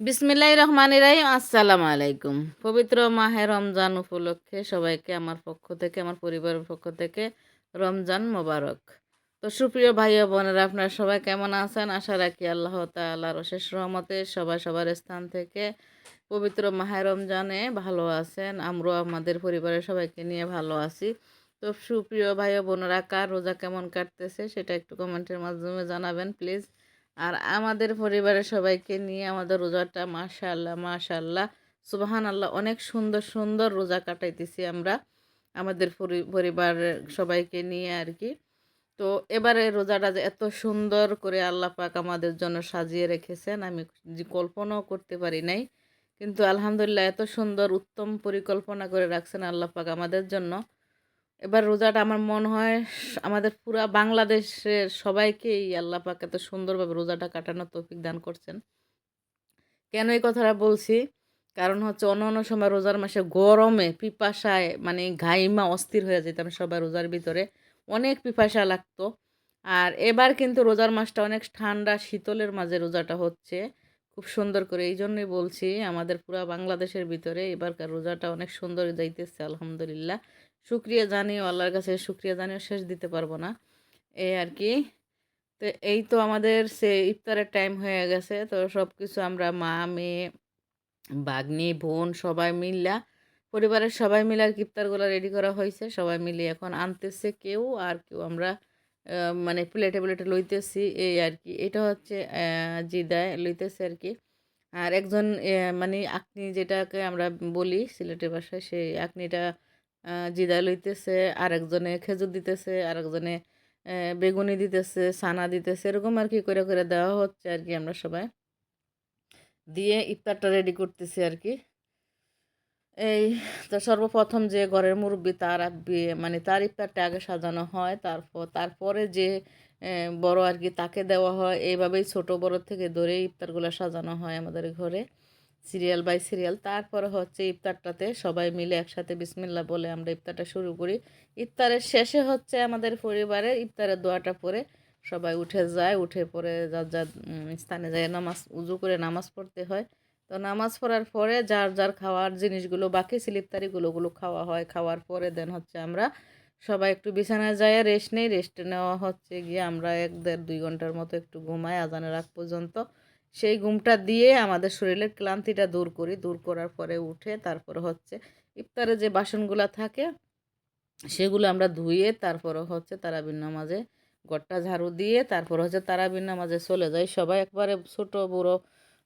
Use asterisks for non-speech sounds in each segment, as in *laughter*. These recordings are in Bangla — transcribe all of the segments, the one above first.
বিসমিল্লাহ রহমান রাহিম। আসসালামু আলাইকুম। পবিত্র মাহে রমজান উপলক্ষে সবাইকে আমার পক্ষ থেকে, আমার পরিবারের পক্ষ থেকে রমজান মোবারক। তো সুপ্রিয় ভাই ও বোনেরা, আপনারা সবাই কেমন আছেন? আশা রাখি আল্লাহ তাল্লাহর অশেষ রহমতে সবাই সবার স্থান থেকে পবিত্র মাহে রমজানে ভালো আছেন। আমরাও আমাদের পরিবারের সবাইকে নিয়ে ভালো আছি। তো সুপ্রিয় ভাই ও বোনেরা, কার রোজা কেমন কাটতেছে সেটা একটু কমেন্টের মাধ্যমে জানাবেন, প্লিজ। আর আমাদের পরিবারের সবাইকে নিয়ে আমাদের রোজাটা মাশাল্লাহ মাশাল্লাহ সুবাহান আল্লাহ অনেক সুন্দর সুন্দর রোজা কাটাইতেছি আমরা, আমাদের পরি- পরিবারের সবাইকে নিয়ে আর কি। তো এবারে রোজাটা যে এত সুন্দর করে আল্লাহ পাক আমাদের জন্য সাজিয়ে রেখেছেন, আমি কল্পনাও করতে পারি নাই। কিন্তু আলহামদুলিল্লাহ এত সুন্দর, উত্তম পরিকল্পনা করে রাখছেন আল্লাহ পাক আমাদের জন্য। এবার রোজাটা আমার মনে হয় আমাদের পুরা বাংলাদেশের সবাইকেই আল্লাহ পাক এত সুন্দরভাবে রোজাটা কাটানোর তৌফিক দান করছেন। কেন এই কথাটা বলছি? কারণ হচ্ছে অন্য অন্য সময় রোজার মাসে গরমে পিপাসায় মানে ঘাইমা অস্থির হয়ে যেতাম সবাই রোজার ভিতরে। অনেক পিপাসা লাগতো। আর এবার কিন্তু রোজার মাসটা অনেক ঠান্ডা, শীতলের মাঝে রোজাটা হচ্ছে। খুব সুন্দর করে এই জন্যই বলছি, আমাদের পুরা বাংলাদেশের ভিতরে এবারকার রোজাটা অনেক সুন্দর যাইতেছে, আলহামদুলিল্লাহ। শুক্রিয়া জানিও আল্লাহর কাছে শুক্রিয়া জানিও শেষ দিতে পারব না। এই আর কি। তো এই তো আমাদের সে ইফতারের টাইম হয়ে গেছে। তো সব কিছু আমরা মা, মেয়ে, ভাগ্নি, বোন সবাই মিল্লা পরিবারের সবাই মিলে আর ইফতারগুলো রেডি করা হয়েছে। সবাই মিলে এখন আনতেছে কেউ আর কেউ আমরা মানে প্লেটে প্লেটে লইতেছি। এই আর কি। এটা হচ্ছে জিদায় লইতেছে আর কি। আর একজন মানে আকনি যেটাকে আমরা বলি, সিলেটের ভাষায় সেই আকনিটা জিদায় লইতেছে আর একজনে খেজুর দিতেছে আর একজনে বেগুনি দিতেছে, ছানা দিতেছে, এরকম আর কি করে করে দেওয়া হচ্ছে আর কি আমরা সবাই। দিয়ে ইফতারটা রেডি করতেছি আর কি এই তো সর্বপ্রথম যে ঘরের মুরব্বি তার মানে তার ইফতারটা আগে সাজানো হয়, তারপর, তারপরে যে বড় আর কি তাকে দেওয়া হয়, এইভাবেই ছোট বড় থেকে ধরে ইফতারগুলো সাজানো হয় আমাদের ঘরে। Serial by serial. তারপরে হচ্ছে ইফতারটাতে সবাই মিলে একসাথে বিসমিল্লা বলে আমরা ইফতারটা শুরু করি। ইফতারের শেষে হচ্ছে আমাদের পরিবারে ইফতারের দোয়াটা পরে সবাই উঠে যায়, উঠে পরে যার যার স্থানে যায়, নামাজ, উজু করে নামাজ পড়তে হয়। তো নামাজ পড়ার পরে যার যার খাওয়ার জিনিসগুলো বাকি ছিল ইফতারিগুলো ওগুলো খাওয়া হয়। খাওয়ার পরে দেন হচ্ছে আমরা সবাই একটু বিছানায় যায় রেস্ট নেই। রেস্ট নেওয়া হচ্ছে গিয়ে আমরা এক দেড় দুই ঘণ্টার মতো একটু ঘুমাই আজানের আগ পর্যন্ত। সেই ঘুমটা দিয়ে আমাদের শরীরের ক্লান্তিটা দূর করি। দূর করার পরে উঠে তারপরে হচ্ছে ইফতারে যে বাসনগুলো থাকে, সেগুলো আমরা ধুয়ে তারপরে হচ্ছে তারাবির নামাজে ঘরটা ঝাড়ু দিয়ে তারপর হচ্ছে তারাবির নামাজে চলে যাই। সবাই একবারে ছোট, বড়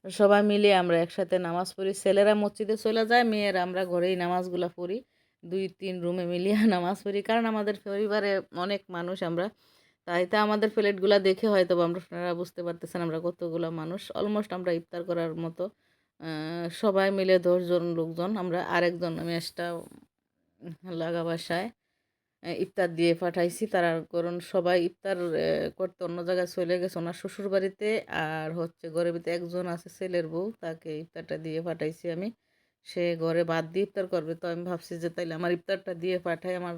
সবাই মিলে আমরা একসাথে নামাজ পড়ি। ছেলেরা মসজিদে চলে যায়, মেয়েরা আমরা ঘরেই নামাজগুলো পড়ি। দুই, তিন রুমে মিলিয়ে নামাজ পড়ি। কারণ আমাদের পরিবারে অনেক মানুষ আমরা তাই তো আমাদের প্লেটগুলো দেখে হয়তো আমরা আপনারা বুঝতে পারতেছেন আমরা কতগুলো মানুষ। অলমোস্ট আমরা ইফতার করার মতো সবাই মিলে দশজন লোকজন, আমরা আরেকজন মেসটা লাগা বাসায় ইফতার দিয়ে পাঠাইছি। তারা কারণ সবাই ইফতার করতে অন্য জায়গায় চলে গেছে। ওনার শ্বশুর বাড়িতে আর হচ্ছে ঘরের ভিতরে একজন আছে, ছেলের বউ, তাকে ইফতারটা দিয়ে পাঠাইছি আমি। সে ঘরে বাদ দিয়ে ইফতার করবে। তো আমি ভাবছি যে তাইলে আমার ইফতারটা দিয়ে পাঠাই আমার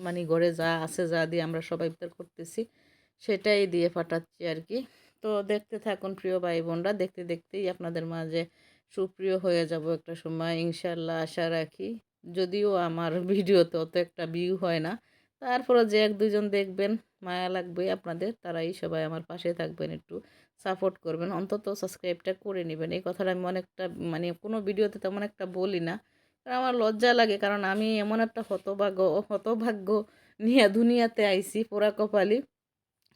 মানে ঘরে যা আছে, যা দিয়ে আমরা সবাই ইফতার করতেছি, সেটাই দিয়ে পাঠাচ্ছি আর কি। তো দেখতে থাকুন প্রিয় ভাই বোনরা দেখতে দেখতেই আপনাদের মাঝে সুপ্রিয় হয়ে যাব একটা সময় ইনশাল্লাহ আশা রাখি। যদিও আমার *laughs* ভিডিওতে অত একটা ভিউ হয় না তারপরে যে এক দুজন দেখবেন, মায়া লাগবে আপনাদের, তারাই সবাই আমার পাশে থাকবেন, একটু সাপোর্ট করবেন। অন্তত সাবস্ক্রাইবটা করে নেবেন। এই কথাটা আমি অনেকটা মানে কোনো ভিডিওতে তেমন একটা বলি না। আমার লজ্জা লাগে, কারণ আমি এমন একটা হতভাগ্য হতভাগ্য নিয়ে দুনিয়াতে আইছি পোড়া কপালি।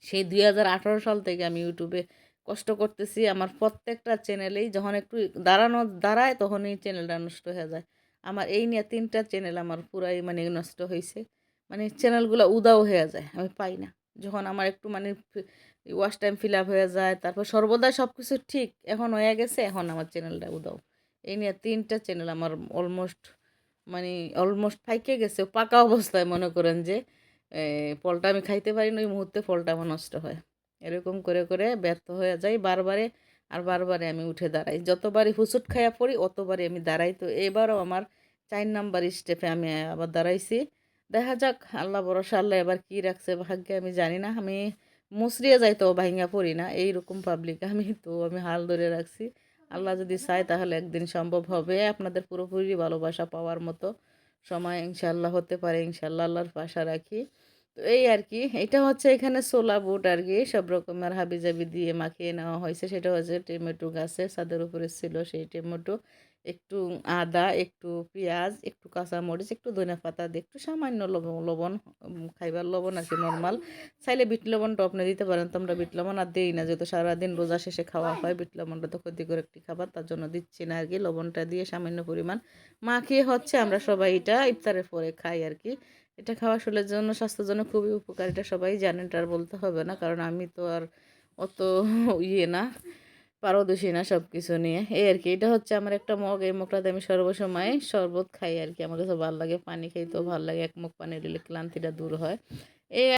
সেই দুই হাজার আঠারো সাল থেকে আমি ইউটিউবে কষ্ট করতেছি। আমার প্রত্যেকটা চ্যানেলেই যখন একটু দাঁড়ানো, দাঁড়ায় তখনই চ্যানেলটা নষ্ট হয়ে যায়। আমার এই নিয়ে তিনটা চ্যানেল আমার পুরাই মানে নষ্ট হয়েছে মানে চ্যানেলগুলো উদাও হয়ে যায়, আমি পাই না। যখন আমার একটু মানে ওয়াচ টাইম ফিল আপ হয়ে যায়, তারপর সর্বদা সব কিছু ঠিক, এখন হয়ে গেছে, এখন আমার চ্যানেলটা উদাও। এই নিয়ে তিনটা চ্যানেল আমার অলমোস্ট মানে অলমোস্ট ফাইকে গেছে। পাকা অবস্থায় মনে করেন যে ফলটা আমি খাইতে পারি না, ওই মুহূর্তে ফলটা আমার নষ্ট হয়। এরকম করে করে ব্যর্থ হয়ে যাই বারবারে, আর বারবারে আমি উঠে দাঁড়াই। যতবারই হুসুট খাইয়া পড়ি, অতবারই আমি দাঁড়াই। তো এবারও আমার চার নাম্বার স্টেপে আমি আবার দাঁড়াইছি। দেখা যাক, আল্লাহ ভরসা, আল্লাহ এবার কী রাখছে ভাগ্যে আমি জানি না। আমি মুসরিয়ে যাই তো ভাইঙ্গা পড়ি না। এইরকম পাবলিক আমি, তো আমি হাল ধরে রাখছি। আল্লাহ যদি চায় তাহলে একদিন সম্ভব হবে আপনাদের পুরোপুরি ভালোবাসা পাওয়ার মতো সময় ইনশাল্লাহ হতে পারে ইনশাল্লাহ আল্লাহর পাশা রাখি। তো এই আর কি, এটা হচ্ছে এখানে সোলা বুট আর কি, সব রকমের হাবিজাবি দিয়ে মাখিয়ে নেওয়া হয়েছে। সেটা হচ্ছে টেমেটো গাছে, ছাদের উপরে ছিল সেই টমেটো। একটু আদা একটু পেঁয়াজ একটু কাঁচামরিচ একটু ধনে পাতা দিয়ে একটু সামান্য লবণ লবণ খাইবার লবণ আর কি নর্মাল চাইলে বিট লবণটা আপনি দিতে পারেন তো আমরা বিট লবণ আর দিই না যেহেতু সারাদিন রোজা শেষে খাওয়া হয়। বিট লবণটা তো ক্ষতিকর একটি খাবার তার জন্য দিচ্ছি না আর কি লবণটা দিয়ে সামান্য পরিমাণ মাখিয়ে হচ্ছে আমরা সবাই এটা ইফতারের পরে খাই আর কি। এটা খাওয়া শরীরের জন্য স্বাস্থ্যের জন্য খুবই উপকার এটা সবাই জানেন এটা আর বলতে হবে না কারণ আমি তো আর অত ইয়ে না। পারদর্শী না সব কিছু নিয়ে। এই আর কি, এটা হচ্ছে আমার একটা মগ। এই মগটাতে আমি সর্বসময় শরবত খাই আর কি। আমার কাছে ভালো লাগে, পানি তো ভালো লাগে, এক মুখ পানি দিলে ক্লান্তিটা দূর হয়। এই